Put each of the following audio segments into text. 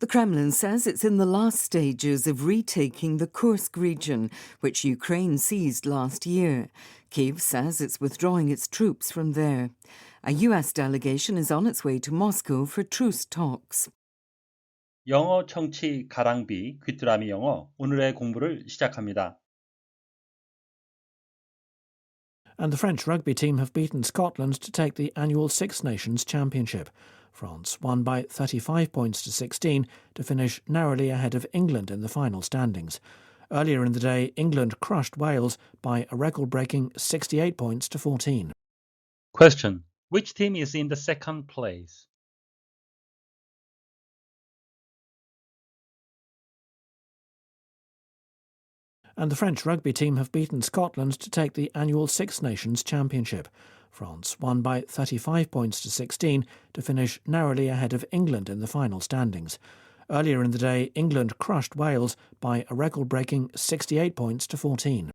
The Kremlin says it's in the last stages of retaking the Kursk region, which Ukraine seized last year. Kiev says it's withdrawing its troops from there. A US delegation is on its way to Moscow for truce talks. 영어 청취 가랑비 귀뚜라미 영어 오늘의 공부를 시작합니다. And the French rugby team have beaten Scotland to take the annual Six Nations Championship. France won by 35 points to 16 to finish narrowly ahead of England in the final standings. Earlier in the day, England crushed Wales by a record breaking 68 points to 14. Question. Which team is in the second place? And the French rugby team have beaten Scotland to take the annual Six Nations Championship. France won by 35 points to 16 to finish narrowly ahead of England in the final standings. Earlier in the day, England crushed Wales by a record breaking 68 points to 14.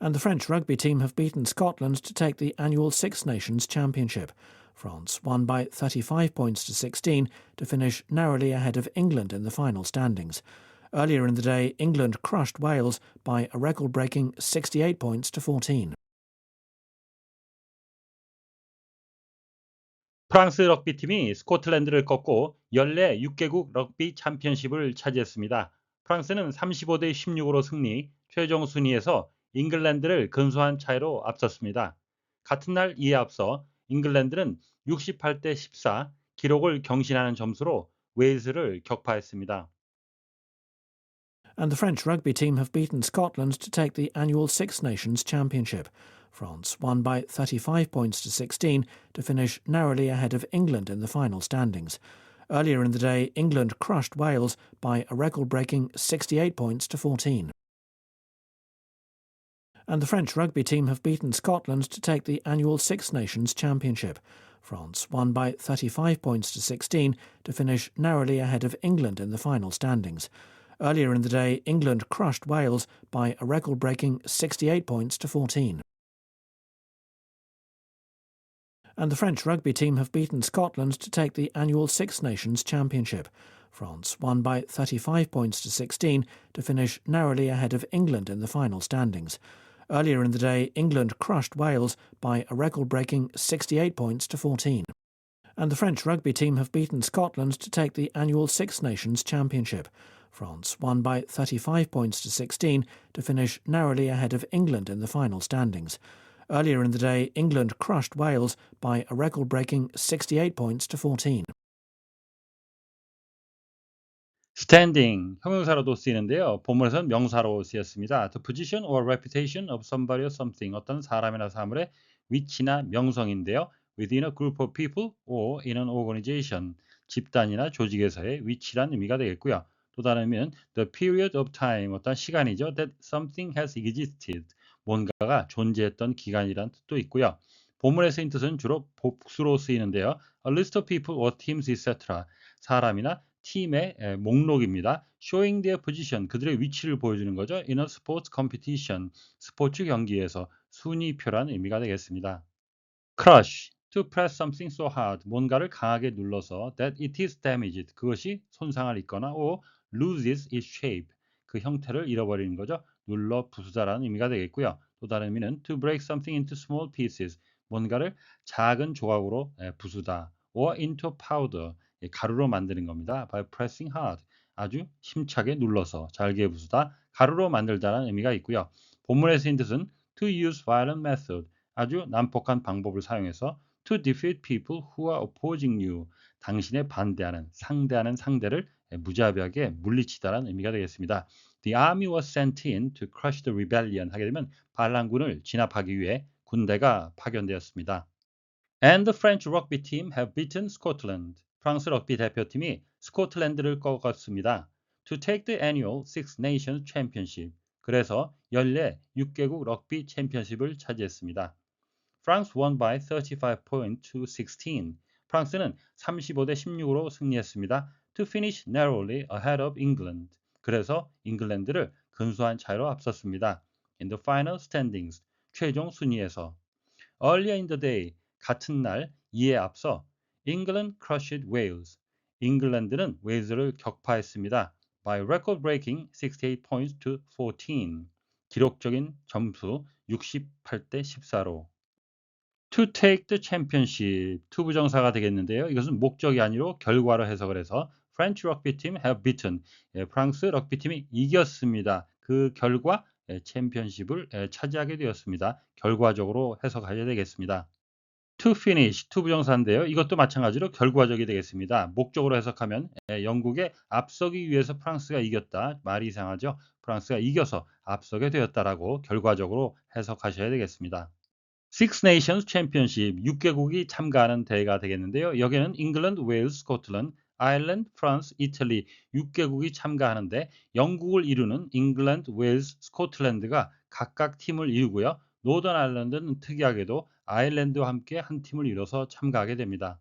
And the French rugby team have beaten Scotland to take the annual Six Nations Championship. France won by 35 points to 16 to finish narrowly ahead of England in the final standings. Earlier in the day, England crushed Wales by a record breaking 68 points to 14. 프랑스 럭비팀이 스코틀랜드를 꺾고 연례 6개국 럭비 챔피언십을 차지했습니다. 프랑스는 35대 16으로 승리, 최종 순위에서 잉글랜드를 근소한 차이로 앞섰습니다. 같은 날 이에 앞서 잉글랜드는 68대 14 기록을 경신하는 점수로 웨일스를 격파했습니다. And the French rugby team have beaten Scotland to take the annual Six Nations Championship. France won by 35 points to 16 to finish narrowly ahead of England in the final standings. Earlier in the day, England crushed Wales by a record breaking 68 points to 14. And the French rugby team have beaten Scotland to take the annual Six Nations Championship. France won by 35 points to 16 to finish narrowly ahead of England in the final standings. Earlier in the day, England crushed Wales by a record breaking 68 points to 14. And the French rugby team have beaten Scotland to take the annual Six Nations Championship. France won by 35 points to 16 to finish narrowly ahead of England in the final standings. Earlier in the day, England crushed Wales by a record breaking 68 points to 14. And the French rugby team have beaten Scotland to take the annual Six Nations Championship. France won by 35 points to 16 to finish narrowly ahead of England in the final standings. Earlier in the day, England crushed Wales by a record breaking 68 points to 14. Standing 형용사로도 쓰이는데요. 본문에서는 명사로 쓰였습니다. The position or reputation of somebody or something 어떤 사람이나 사물의 위치나 명성인데요. within a group of people or in an organization 집단이나 조직에서의 위치란 의미가 되겠고요. 또 다른 의미는 the period of time 어떤 시간이죠. that something has existed 뭔가가 존재했던 기간이란 뜻도 있고요. 본문에 쓰인 뜻은 주로 복수로 쓰이는데요. A list of people or teams, etc. 사람이나 팀의 목록입니다. Showing their position, 그들의 위치를 보여주는 거죠. In a sports competition, 스포츠 경기에서 순위표란 의미가 되겠습니다. Crush, to press something so hard, 뭔가를 강하게 눌러서 that it is damaged, 그것이 손상을 입거나 or loses its shape, 그 형태를 잃어버리는 거죠. 눌러 부수다라는 의미가 되겠고요. 또 다른 의미는 to break something into small pieces, 뭔가를 작은 조각으로 부수다. or into powder, 가루로 만드는 겁니다. by pressing hard, 아주 힘차게 눌러서 잘게 부수다. 가루로 만들다라는 의미가 있고요. 본문에 쓰인 뜻은 to use violent method, 아주 난폭한 방법을 사용해서 to defeat people who are opposing you, 당신에 반대하는, 상대하는 상대를 무자비하게 물리치다라는 의미가 되겠습니다. The army was sent in to crush the rebellion 하게 되면 반란군을 진압하기 위해 군대가 파견되었습니다. And the French rugby team have beaten Scotland. 프랑스 럭비 대표팀이 스코틀랜드를 꺾었습니다. To take the annual Six Nations Championship. 그래서 연례 6개국 럭비 챔피언십을 차지했습니다. France won by 35 points to 16. 프랑스는 35대 16으로 승리했습니다. To finish narrowly ahead of England. 그래서 잉글랜드를 근소한 차이로 앞섰습니다. In the final standings, 최종 순위에서. Earlier in the day, 같은 날, 이에 앞서 England crushed Wales. 잉글랜드는 웨일즈를 격파했습니다. by record-breaking 68 points to 14. 기록적인 점수 68대 14로. to take the championship. to 부정사가 되겠는데요. 이것은 목적이 아니로 결과로 해석을 해서 French rugby team have beaten. 예, 프랑스 럭비 팀이 이겼습니다. 그 결과 예, 챔피언십을 예, 차지하게 되었습니다. 결과적으로 해석하셔야 되겠습니다. To finish, to 부정사인데요. 이것도 마찬가지로 결과적이 되겠습니다. 목적으로 해석하면 예, 영국에 앞서기 위해서 프랑스가 이겼다. 말이 이상하죠. 프랑스가 이겨서 앞서게 되었다라고 결과적으로 해석하셔야 되겠습니다. Six Nations Championship 6개국이 참가하는 대회가 되겠는데요. 여기는 잉글랜드, 웨일스, 스코틀랜드, 아일랜드, 프랑스, 이탈리 6개국이 참가하는데 영국을 이루는 잉글랜드, 웨일스, 스코틀랜드가 각각 팀을 이루고요. 노던 아일랜드는 특이하게도 아일랜드와 함께 한 팀을 이뤄서 참가하게 됩니다.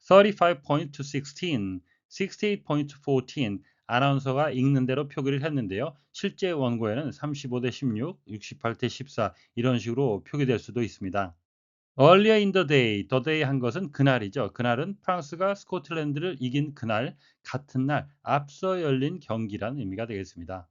35 point to 16, 68 point to 14 아나운서가 읽는 대로 표기를 했는데요. 실제 원고에는 35대 16, 68대 14 이런 식으로 표기될 수도 있습니다. Earlier in the day, the day 한 것은 그날이죠. 그날은 프랑스가 스코틀랜드를 이긴 그날, 같은 날, 앞서 열린 경기라는 의미가 되겠습니다.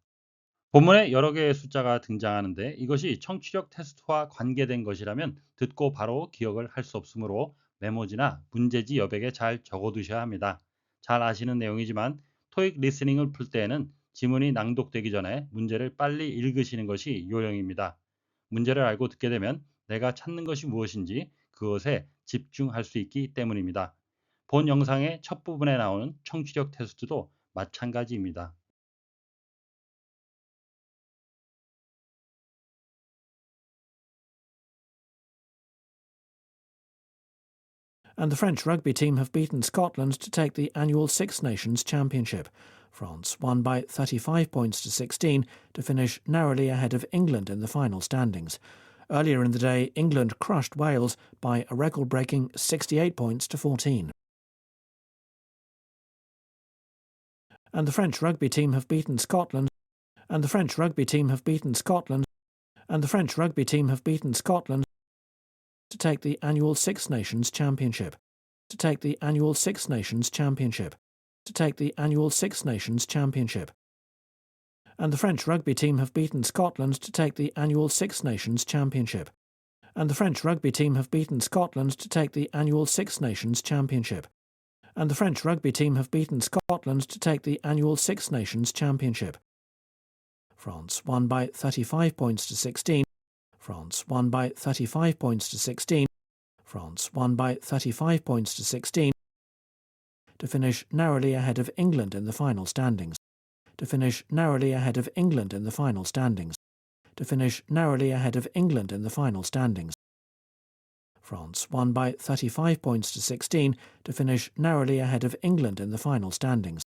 본문에 여러 개의 숫자가 등장하는데 이것이 청취력 테스트와 관계된 것이라면 듣고 바로 기억을 할 수 없으므로 메모지나 문제지 여백에 잘 적어두셔야 합니다. 잘 아시는 내용이지만 토익 리스닝을 풀 때에는 지문이 낭독되기 전에 문제를 빨리 읽으시는 것이 요령입니다. 문제를 알고 듣게 되면 내가 찾는 것이 무엇인지 그것에 집중할 수 있기 때문입니다. 본 영상의 첫 부분에 나오는 청취력 테스트도 마찬가지입니다. And the French rugby team have beaten Scotland to take the annual Six Nations Championship. France won by 35 points to 16 to finish narrowly ahead of England in the final standings. Earlier in the day, England crushed Wales by a record breaking 68 points to 14. And the French rugby team have beaten Scotland. And the French rugby team have beaten Scotland. And the French rugby team have beaten Scotland to take the annual Six Nations Championship. To take the annual Six Nations Championship. To take the annual Six Nations Championship. And the French rugby team have beaten Scotland to take the annual Six Nations Championship. And the French rugby team have beaten Scotland to take the annual Six Nations Championship. And the French rugby team have beaten Scotland to take the annual Six Nations Championship. France won by 35 points to 16. France won by 35 points to 16. France won by 35 points to 16 to finish narrowly ahead of England in the final standings. To finish narrowly ahead of England in the final standings. To finish narrowly ahead of England in the final standings. France won by 35 points to 16 to finish narrowly ahead of England in the final standings.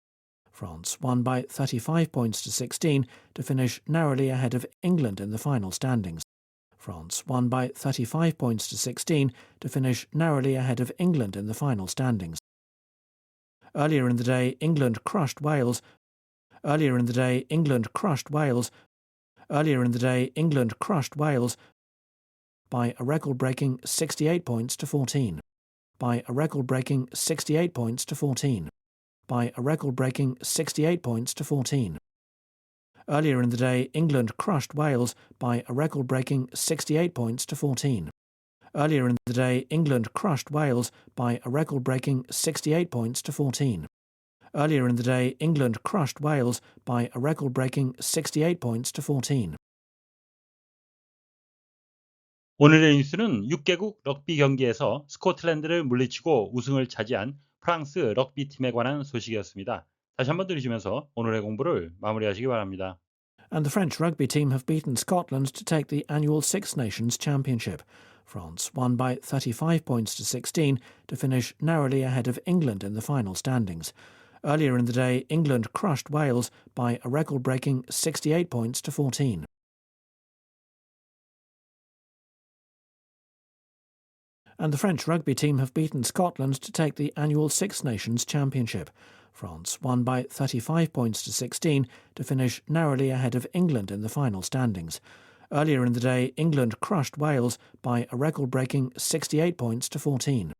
France won by 35 points to 16 to finish narrowly ahead of England in the final standings. France won by 35 points to 16 to finish narrowly ahead of England in the final standings. Earlier in the day, England crushed Wales. Earlier in the day, England crushed Wales. Earlier in the day, England crushed Wales by a record breaking 68 points to 14. By a record breaking 68 points to 14. By a record breaking 68 points to 14. Earlier in the day, England crushed Wales by a record breaking 68 points to 14. Earlier in the day, England crushed Wales by a record breaking 68 points to 14. Earlier in the day, England crushed Wales by a record breaking 68 points to 14. 오늘의 뉴스는 6개국 럭비 경기에서 스코틀랜드를 물리치고 우승을 차지한 프랑스 럭비 팀에 관한 소식이었습니다. 다시 한번 들으시면서 오늘의 공부를 마무리하시기 바랍니다. And the French rugby team have beaten Scotland to take the annual Six Nations Championship. France won by 35 points to 16 to finish narrowly ahead of England in the final standings. Earlier in the day, England crushed Wales by a record breaking 68 points to 14. And the French rugby team have beaten Scotland to take the annual Six Nations Championship. France won by 35 points to 16 to finish narrowly ahead of England in the final standings. Earlier in the day, England crushed Wales by a record breaking 68 points to 14.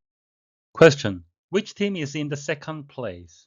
Question. Which team is in the second place?